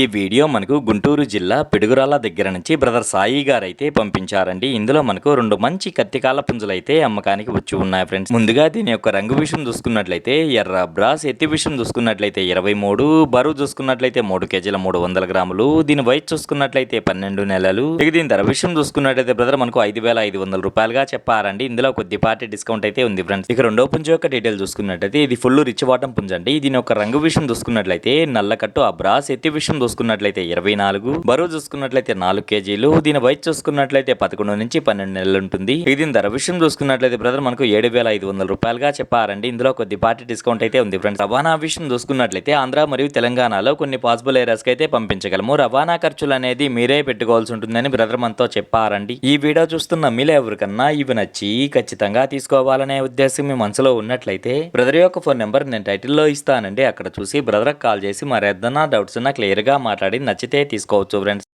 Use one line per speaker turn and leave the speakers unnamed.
ఈ వీడియో మనకు గుంటూరు జిల్లా పిడుగురాల దగ్గర నుంచి బ్రదర్ సాయి గారు అయితే పంపించారండి. ఇందులో మనకు రెండు మంచి కత్తికాల పుంజులు అయితే అమ్మకానికి వచ్చి ఉన్నాయి ఫ్రెండ్స్. ముందుగా దీని యొక్క రంగు విషయం చూసుకున్నట్లయితే ఎర్ర బ్రాస్ ఎత్తి విషయం చూసుకున్నట్లయితే ఇరవై మూడు బరువు చూసుకున్నట్లయితే మూడు కేజీల మూడు వందల గ్రాములు దీని వయసు చూసుకున్నట్లయితే పన్నెండు నెలలు. ఇక దీని ధర విషయం చూసుకున్నట్లయితే బ్రదర్ మనకు ఐదు వేల ఐదు వందల రూపాయలుగా చెప్పారండి. ఇందులో కొద్దిపాటి డిస్కౌంట్ అయితే ఉంది ఫ్రెండ్స్. ఇక రెండో పుంజు యొక్క డీటెయిల్ చూసుకున్నట్లయితే ఇది ఫుల్ రిచ్ వాటం పుంజ అండి. దీని యొక్క రంగు విషయం చూసుకున్నట్లయితే నల్లకట్టు ఆ బ్రాస్ ఎత్తి విషయం చూసుకున్నట్లయితే ఇరవై నాలుగు బరువు చూసుకున్నట్లయితే నాలుగు కేజీలు దీని వయసు చూసుకున్నట్లయితే పదకొండు నుంచి పన్నెండు నెలలు ఉంటుంది. దీని ధర విషయం చూసుకున్నట్లయితే బ్రదర్ మనకు ఏడు వేల ఐదు వందల రూపాయలుగా చెప్పారండి. ఇందులో కొద్దిపాటి డిస్కౌంట్ అయితే ఉంది ఫ్రెండ్స్. రవాణా విషయం చూసుకున్నట్లయితే ఆంధ్ర మరియు తెలంగాణలో కొన్ని పాసిబుల్ ఏరియాస్ అయితే పంపించగలము. రవాణా ఖర్చులు అనేది మీరే పెట్టుకోవాల్సి ఉంటుందని బ్రదర్ మనతో చెప్పారండి. ఈ వీడియో చూస్తున్న మీలో ఎవరికన్నా ఇవి నచ్చి ఖచ్చితంగా తీసుకోవాలనే ఉద్దేశం మీ మనసులో ఉన్నట్లయితే బ్రదర్ యొక్క ఫోన్ నెంబర్ నేను టైటిల్లో ఇస్తానండి. అక్కడ చూసి బ్రదర్ కాల్ చేసి మరేదన్నా డౌట్స్ ఉన్నా క్లియర్గా మాట్లాడి నచ్చితే తీసుకోవచ్చు ఫ్రెండ్స్